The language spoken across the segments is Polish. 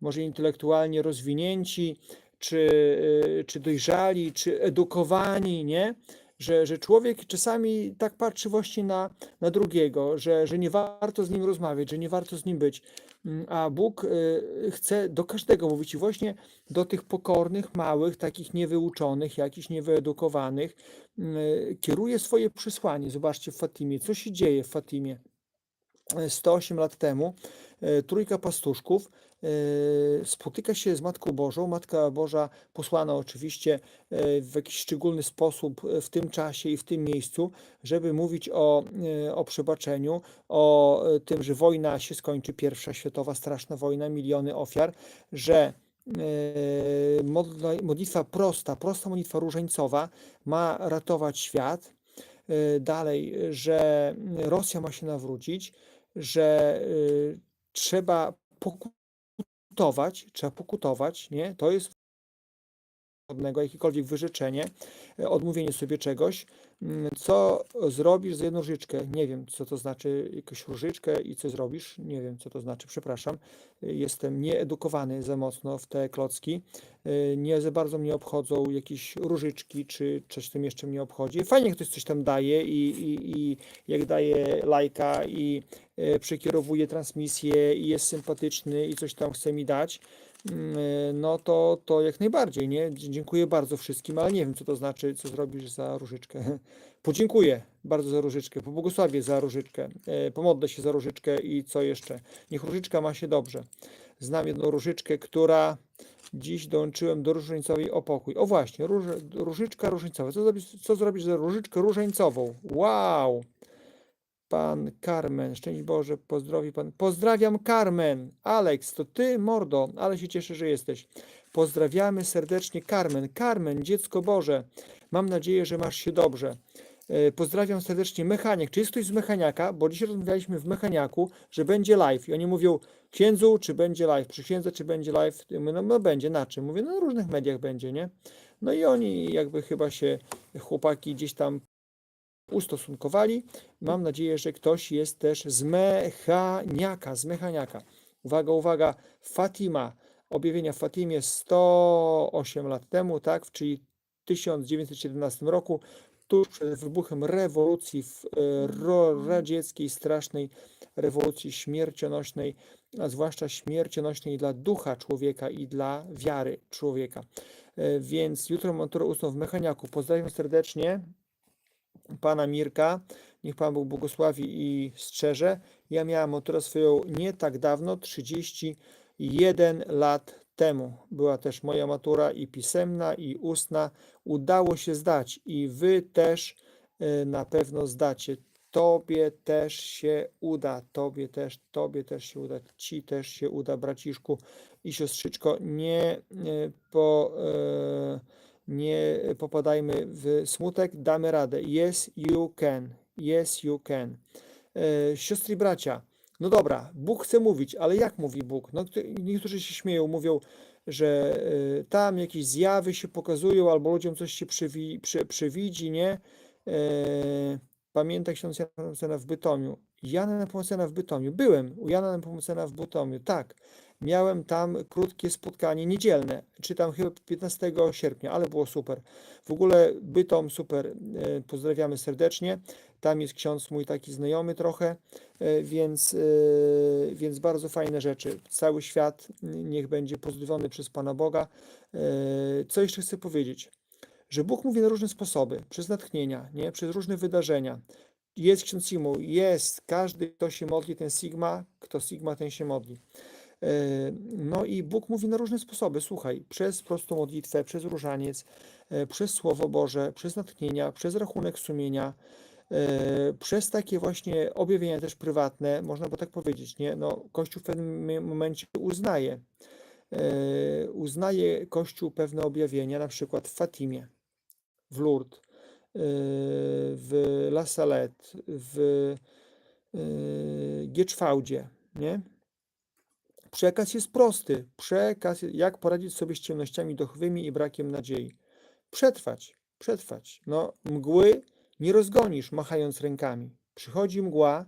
może intelektualnie rozwinięci, czy, y, czy dojrzali, czy edukowani, nie? Że, że człowiek czasami tak patrzy właśnie na, na drugiego, że, że nie warto z nim rozmawiać, że nie warto z nim być. Mm, A Bóg y, chce do każdego mówić i właśnie do tych pokornych, małych, takich niewyuczonych, jakichś niewyedukowanych, y, kieruje swoje przesłanie. Zobaczcie w Fatimie, co się dzieje w Fatimie. 108 lat temu e, trójka pastuszków e, spotyka się z Matką Bożą. Matka Boża posłana oczywiście e, w jakiś szczególny sposób e, w tym czasie i w tym miejscu, żeby mówić o, e, o przebaczeniu, o e, tym, że wojna się skończy, pierwsza światowa straszna wojna, miliony ofiar, że e, modlitwa prosta, prosta modlitwa różańcowa ma ratować świat. E, Dalej, że Rosja ma się nawrócić, że trzeba pokutować, trzeba pokutować, nie? To jest jakiekolwiek wyrzeczenie, e, odmówienie sobie czegoś. Co zrobisz za jedną różyczkę? Nie wiem, co to znaczy, jakąś różyczkę i co zrobisz? Nie wiem, co to znaczy, przepraszam. Jestem nieedukowany za mocno w te klocki. Nie za bardzo mnie obchodzą jakieś różyczki, czy coś tam jeszcze mnie obchodzi. Fajnie, ktoś coś tam daje i, i, i jak daje lajka i e, przekierowuje transmisję i jest sympatyczny i coś tam chce mi dać, no to, to jak najbardziej, nie? Dziękuję bardzo wszystkim, ale nie wiem, co to znaczy, co zrobisz za różyczkę. Podziękuję bardzo za różyczkę, pobłogosławię za różyczkę, e, pomodlę się za różyczkę i co jeszcze? Niech różyczka ma się dobrze. Znam jedną różyczkę, która dziś dołączyłem do różańcowej o pokój. O właśnie, róż, różyczka różańcowa. Co co zrobisz za różyczkę różańcową? Wow! Pan Carmen, szczęść Boże, pozdrowi Pan. Pozdrawiam Carmen. Alex, to Ty, mordo, ale się cieszę, że jesteś. Pozdrawiamy serdecznie Carmen. Carmen, dziecko Boże, mam nadzieję, że masz się dobrze. E, Pozdrawiam serdecznie Mechaniak. Czy jest ktoś z Mechaniaka? Bo dzisiaj rozmawialiśmy w Mechaniaku, że będzie live. I oni mówią, księdzu, czy będzie live? Przy księdze, czy będzie live? Mówię, no, no będzie, na czym? Mówię, no na różnych mediach będzie, nie? No i oni jakby chyba się, chłopaki gdzieś tam ustosunkowali. Mam nadzieję, że ktoś jest też z mechaniaka, z mechaniaka. Uwaga, uwaga, Fatima, objawienia w Fatimie 108 lat temu, tak, czyli w 1917 roku, tuż przed wybuchem rewolucji w, e, radzieckiej, strasznej rewolucji śmiercionośnej, a zwłaszcza śmiercionośnej dla ducha człowieka i dla wiary człowieka. E, Więc jutro mam turę w mechaniaku. Pozdrawiam serdecznie pana Mirka. Niech Pan Bóg błogosławi i strzeże. Ja miałem maturę swoją nie tak dawno, 31 lat temu. Była też moja matura i pisemna, i ustna. Udało się zdać i Wy też y, na pewno zdacie. Tobie też się uda, Tobie też, Tobie też się uda, Ci też się uda, braciszku i siostrzyczko. Nie y, po... y, nie popadajmy w smutek, damy radę. Yes, you can. Yes, you can. E, siostry bracia, no dobra, Bóg chce mówić, ale jak mówi Bóg? No, niektórzy się śmieją, mówią, że e, tam jakieś zjawy się pokazują, albo ludziom coś się przywi, przy, przywidzi, nie? E, pamięta ksiądz Jan Nepomucena w Bytomiu. Jana Nepomucena w Bytomiu. Byłem u Jana Nepomucena w Bytomiu, tak. Miałem tam krótkie spotkanie niedzielne, czy tam chyba 15 sierpnia, ale było super. W ogóle Bytom super, e, pozdrawiamy serdecznie. Tam jest ksiądz mój taki znajomy trochę, e, więc, e, więc bardzo fajne rzeczy. Cały świat niech będzie pozdrowiony przez Pana Boga. Co jeszcze chcę powiedzieć? Że Bóg mówi na różne sposoby, przez natchnienia, nie? przez różne wydarzenia. Jest ksiądz Simu, jest, każdy, kto się modli, ten Sigma, kto Sigma, ten się modli. E, No i Bóg mówi na różne sposoby. Słuchaj, przez prostą modlitwę, przez różaniec, e, przez Słowo Boże, przez natchnienia, przez rachunek sumienia, e, przez takie właśnie objawienia też prywatne, można by tak powiedzieć, nie? No, Kościół w pewnym momencie uznaje, uznaje Kościół pewne objawienia, na przykład w Fatimie, w Lourdes, w La Salette, w Gieczwałdzie, nie? Przekaz jest prosty. Przekaz, jak poradzić sobie z ciemnościami duchowymi i brakiem nadziei. Przetrwać, przetrwać. No, mgły nie rozgonisz machając rękami. Przychodzi mgła,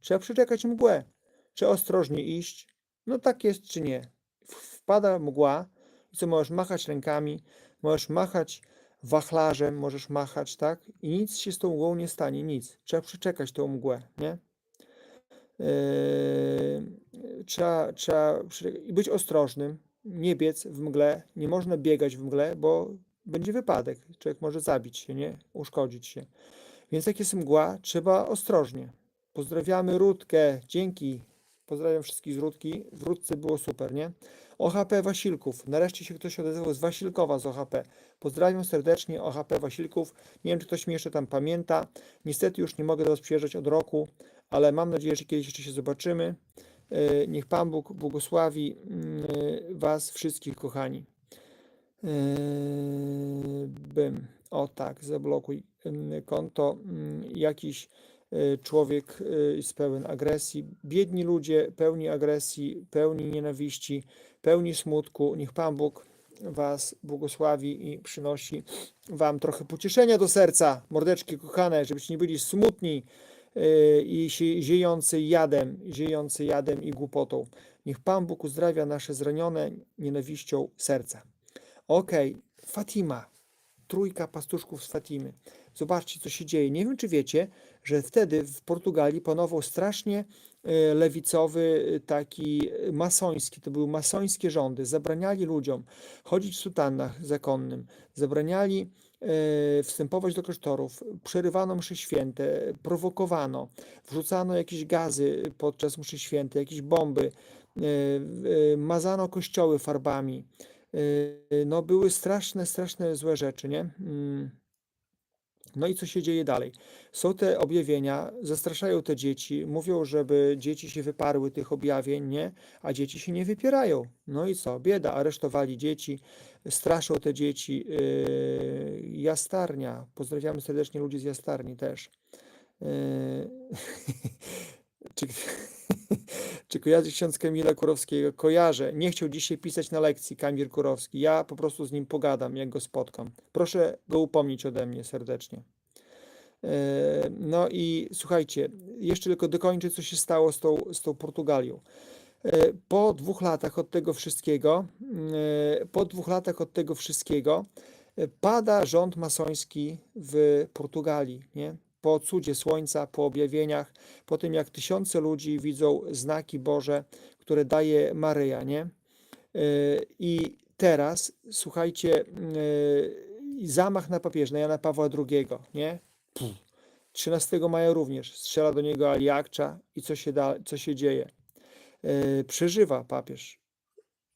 trzeba przeczekać mgłę. Czy ostrożnie iść? No tak jest czy nie. Wpada mgła i co możesz machać rękami, możesz machać wachlarzem, możesz machać, tak? I nic się z tą mgłą nie stanie, nic. Trzeba przeczekać tą mgłę, nie? Yy, trzeba, trzeba być ostrożnym, nie biec w mgle, nie można biegać w mgle, bo będzie wypadek. Człowiek może zabić się, nie? Uszkodzić się. Więc jak jest mgła, trzeba ostrożnie. Pozdrawiamy Rutkę, dzięki. Pozdrawiam wszystkich z Rutki. W Rutce było super, nie? OHP Wasilków. Nareszcie się ktoś odezwał z Wasilkowa z OHP. Pozdrawiam serdecznie OHP Wasilków. Nie wiem, czy ktoś mnie jeszcze tam pamięta. Niestety już nie mogę do Was przyjeżdżać od roku, ale mam nadzieję, że kiedyś jeszcze się zobaczymy. Yy, Niech Pan Bóg błogosławi yy, Was wszystkich, kochani. Yy, Bym. O tak, zablokuj ym, konto. Ym, Jakiś y, człowiek jest pełen agresji. Biedni ludzie, pełni agresji, pełni nienawiści, pełni smutku. Niech Pan Bóg Was błogosławi i przynosi Wam trochę pocieszenia do serca, mordeczki kochane, żebyście nie byli smutni i się ziejący jadem, ziejący jadem i głupotą. Niech Pan Bóg uzdrawia nasze zranione nienawiścią serca. Okej, Fatima, trójka pastuszków z Fatimy. Zobaczcie, co się dzieje. Nie wiem, czy wiecie, że wtedy w Portugalii panował strasznie e, lewicowy, e, taki masoński, to były masońskie rządy. Zabraniali ludziom chodzić w sutannach zakonnym, zabraniali wstępować do klasztorów, przerywano mszy święte, prowokowano, wrzucano jakieś gazy podczas mszy świętej, jakieś bomby, e, e, mazano kościoły farbami. No były straszne, straszne złe rzeczy, nie? No i co się dzieje dalej? Są te objawienia, zastraszają te dzieci, mówią, żeby dzieci się wyparły tych objawień, nie? A dzieci się nie wypierają. No i co? Bieda, aresztowali dzieci, straszą te dzieci. Yy, Jastarnia, pozdrawiamy serdecznie ludzi z Jastarni też. Yy, Czy, czy kojarzy ksiądz Kamila Kurowskiego? Kojarzę. Nie chciał dzisiaj pisać na lekcji Kamil Kurowski. Ja po prostu z nim pogadam, jak go spotkam. Proszę go upomnieć ode mnie serdecznie. E, No i słuchajcie, jeszcze tylko dokończę, co się stało z tą, z tą Portugalią. E, Po dwóch latach od tego wszystkiego, e, po dwóch latach od tego wszystkiego, pada rząd masoński w Portugalii, nie? Po cudzie słońca, po objawieniach, po tym jak tysiące ludzi widzą znaki Boże, które daje Maryja, nie? E, I teraz, słuchajcie, e, zamach na papieża, na Jana Pawła II, nie? 13 maja również strzela do niego Ali Akcza i co się, da, co się dzieje? E, Przeżywa papież.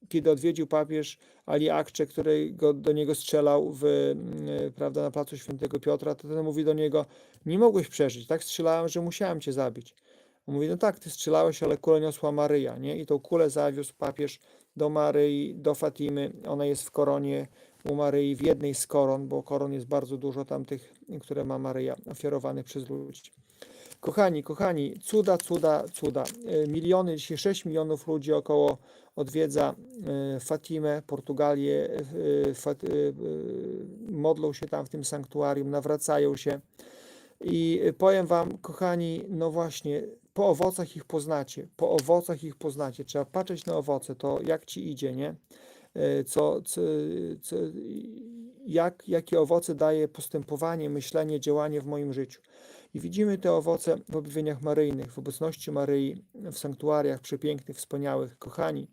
Kiedy odwiedził papież Ali Akcze, który go, do niego strzelał w, mm, prawda, na placu Świętego Piotra, to ten mówi do niego, nie mogłeś przeżyć, tak strzelałem, że musiałem cię zabić. On mówi, no tak, ty strzelałeś, ale kulę niosła Maryja, nie? I tą kulę zawiózł papież do Maryi, do Fatimy. Ona jest w koronie u Maryi, w jednej z koron, bo koron jest bardzo dużo tam tych, które ma Maryja, ofiarowanych przez ludzi. Kochani, kochani, cuda, cuda, cuda. E, Miliony, dzisiaj 6 milionów ludzi około odwiedza e, Fatimę, Portugalię, e, modlą się tam w tym sanktuarium, nawracają się. I powiem Wam, kochani, no właśnie, po owocach ich poznacie, po owocach ich poznacie. Trzeba patrzeć na owoce, to jak Ci idzie, nie? Co, co, co, jak, jakie owoce daje postępowanie, myślenie, działanie w moim życiu. I widzimy te owoce w objawieniach maryjnych, w obecności Maryi, w sanktuariach przepięknych, wspaniałych. Kochani,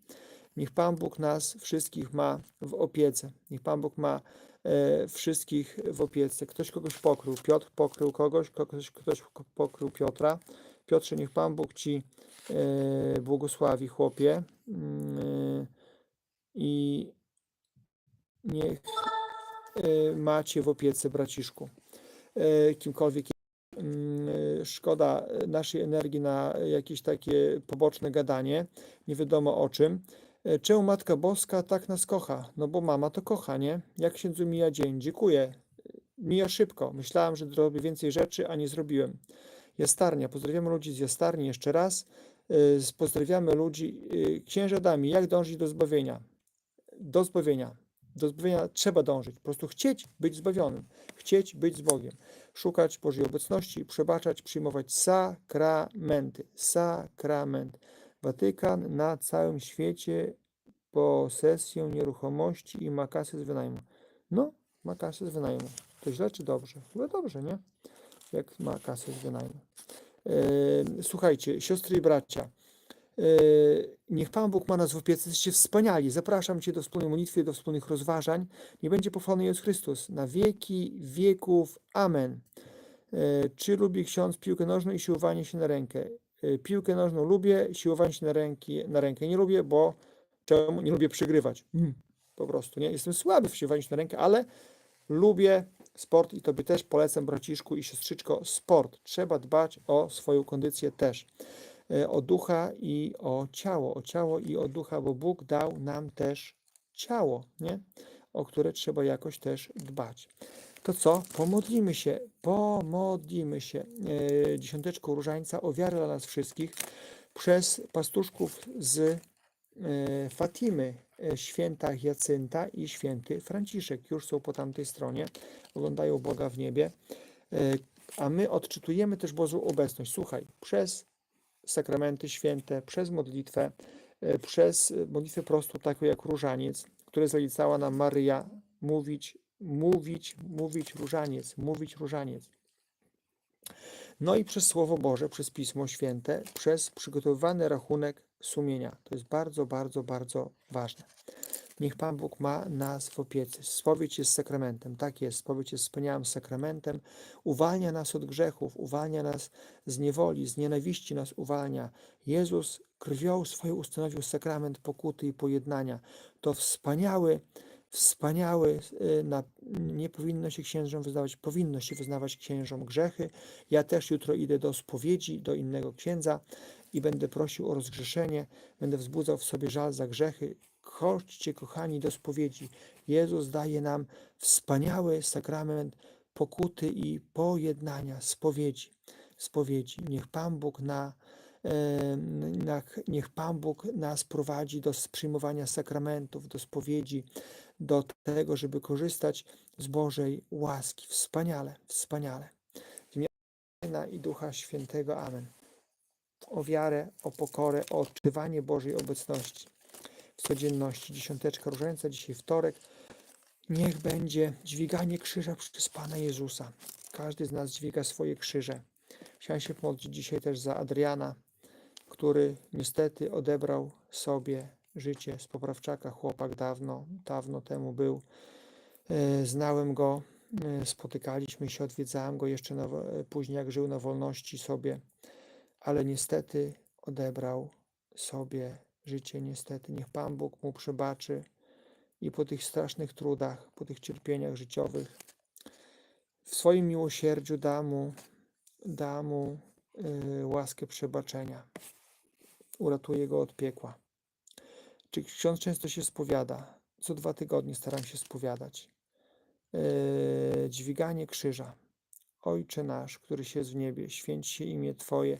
niech Pan Bóg nas wszystkich ma w opiece. Niech Pan Bóg ma e, wszystkich w opiece. Ktoś kogoś pokrył, Piotr pokrył kogoś, ktoś ko- pokrył Piotra. Piotrze, niech Pan Bóg Ci e, błogosławi, chłopie. Mm, e, I niech e, macie w opiece, braciszku. E, kimkolwiek szkoda y, naszej energii na jakieś takie poboczne gadanie, nie wiadomo o czym. Y, Czemu Matka Boska tak nas kocha? No bo mama to kocha, nie? Jak księdzu mija dzień? Dziękuję. Mija szybko. Myślałem, że zrobię więcej rzeczy, a nie zrobiłem. Jastarnia. Pozdrawiamy ludzi z Jastarni jeszcze raz. Pozdrawiamy ludzi. Księże Adami, jak dążyć do zbawienia? Do zbawienia. Do zbawienia trzeba dążyć. Po prostu chcieć być zbawionym. Chcieć być z Bogiem szukać Bożej obecności, przebaczać, przyjmować sakramenty. Sakrament. Watykan na całym świecie posesję nieruchomości i ma kasę z wynajmu. No, ma kasę z wynajmu. To źle czy dobrze? Chyba dobrze, nie? Jak ma kasę z wynajmu. E, Słuchajcie, siostry i bracia, niech Pan Bóg ma nas w opiece, jesteście wspaniali. Zapraszam Cię do wspólnej modlitwy, do wspólnych rozważań. Nie będzie pochwalony Jezus Chrystus na wieki wieków. Amen. E, Czy lubi ksiądz piłkę nożną i siłowanie się na rękę? E, Piłkę nożną lubię, siłowanie się na, ręki, na rękę nie lubię, bo czemu nie lubię przegrywać? Mm, po prostu, nie? Jestem słaby w siłowaniu się na rękę, ale lubię sport i Tobie też polecam, braciszku i siostrzyczko, sport. Trzeba dbać o swoją kondycję też. E, O ducha i o ciało. O ciało i o ducha, bo Bóg dał nam też ciało, nie? O które trzeba jakoś też dbać. To co? Pomodlimy się, pomodlimy się e, dziesiąteczką różańca o wiarę dla nas wszystkich przez pastuszków z e, Fatimy, święta Jacynta i święty Franciszek. Już są po tamtej stronie, oglądają Boga w niebie. A my odczytujemy też Bożą obecność. Słuchaj, przez sakramenty święte, przez modlitwę, e, przez modlitwę prostą, taką jak różaniec, które zalicała nam Maryja, mówić, mówić, mówić różaniec, mówić różaniec. No i przez Słowo Boże, przez Pismo Święte, przez przygotowywany rachunek sumienia. To jest bardzo, bardzo, bardzo ważne. Niech Pan Bóg ma nas w opiece. Spowiedź jest sakramentem. Tak jest. Spowiedź jest wspaniałym sakramentem. Uwalnia nas od grzechów, uwalnia nas z niewoli, z nienawiści nas uwalnia. Jezus krwią swoją ustanowił sakrament pokuty i pojednania. To wspaniały, wspaniały, y, na, nie powinno się księżom wyznawać, powinno się wyznawać księżom grzechy. Ja też jutro idę do spowiedzi, do innego księdza i będę prosił o rozgrzeszenie, będę wzbudzał w sobie żal za grzechy. Chodźcie, kochani, do spowiedzi. Jezus daje nam wspaniały sakrament pokuty i pojednania, spowiedzi. spowiedzi. Niech Pan Bóg na, na, niech Pan Bóg nas prowadzi do przyjmowania sakramentów, do spowiedzi, do tego, żeby korzystać z Bożej łaski. Wspaniale, wspaniale. W imię Syna i Ducha Świętego. Amen. O wiarę, o pokorę, o odczuwanie Bożej obecności w codzienności. Dziesiąteczka różańca, dzisiaj wtorek. Niech będzie dźwiganie krzyża przez Pana Jezusa. Każdy z nas dźwiga swoje krzyże. Chciałem się pomodlić dzisiaj też za Adriana, który niestety odebrał sobie życie z poprawczaka. Chłopak dawno, dawno temu był. E, Znałem go, e, spotykaliśmy się, odwiedzałem go jeszcze na, e, później, jak żył na wolności sobie, ale niestety odebrał sobie życie. Niestety, niech Pan Bóg mu przebaczy i po tych strasznych trudach, po tych cierpieniach życiowych, w swoim miłosierdziu da mu, da mu y, łaskę przebaczenia. Uratuje go od piekła. Czy ksiądz często się spowiada? Co dwa tygodnie staram się spowiadać. Yy, dźwiganie krzyża. Ojcze nasz, który się w niebie, święć się imię Twoje,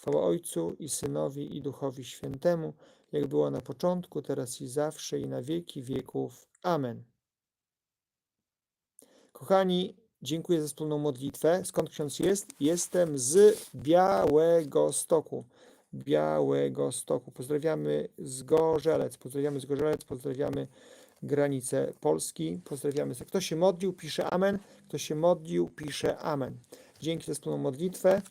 Chwała Ojcu i Synowi i Duchowi Świętemu, jak było na początku, teraz i zawsze i na wieki wieków. Amen. Kochani, dziękuję za wspólną modlitwę. Skąd ksiądz jest? Jestem z Białego Stoku. Białego Stoku. Pozdrawiamy z Gorzelec, pozdrawiamy z Gorzelec, pozdrawiamy granice Polski, pozdrawiamy. Kto się modlił, pisze Amen. Kto się modlił, pisze Amen. Dzięki za wspólną modlitwę.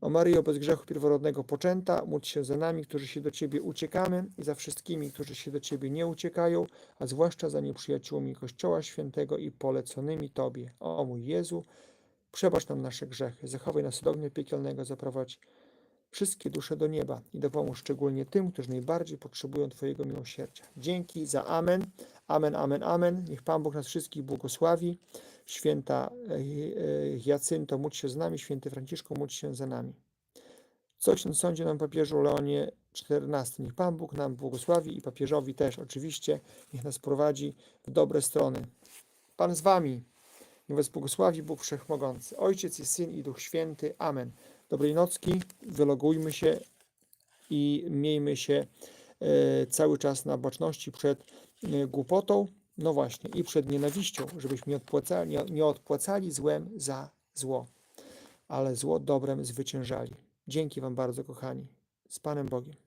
O Maryjo bez grzechu pierworodnego poczęta, módl się za nami, którzy się do Ciebie uciekamy i za wszystkimi, którzy się do Ciebie nie uciekają, a zwłaszcza za nieprzyjaciółmi Kościoła Świętego i poleconymi Tobie. O mój Jezu, przebacz nam nasze grzechy, zachowaj nas od ognia piekielnego, zaprowadź wszystkie dusze do nieba i dopomóż szczególnie tym, którzy najbardziej potrzebują Twojego miłosierdzia. Dzięki za Amen. Amen, amen, amen. Niech Pan Bóg nas wszystkich błogosławi. Święta e, e, Jacynto, módl się z nami. Święty Franciszku, módl się za nami. Coś na sądzie nam papieżu Leonie XIV. Niech Pan Bóg nam błogosławi i papieżowi też oczywiście. Niech nas prowadzi w dobre strony. Pan z Wami. Niech Was błogosławi Bóg Wszechmogący. Ojciec i Syn i Duch Święty. Amen. Dobrej nocki. Wylogujmy się i miejmy się e, cały czas na baczności przed e, głupotą, no właśnie, i przed nienawiścią, żebyśmy nie odpłacali, nie, nie odpłacali złem za zło, ale zło dobrem zwyciężali. Dzięki Wam bardzo, kochani. Z Panem Bogiem.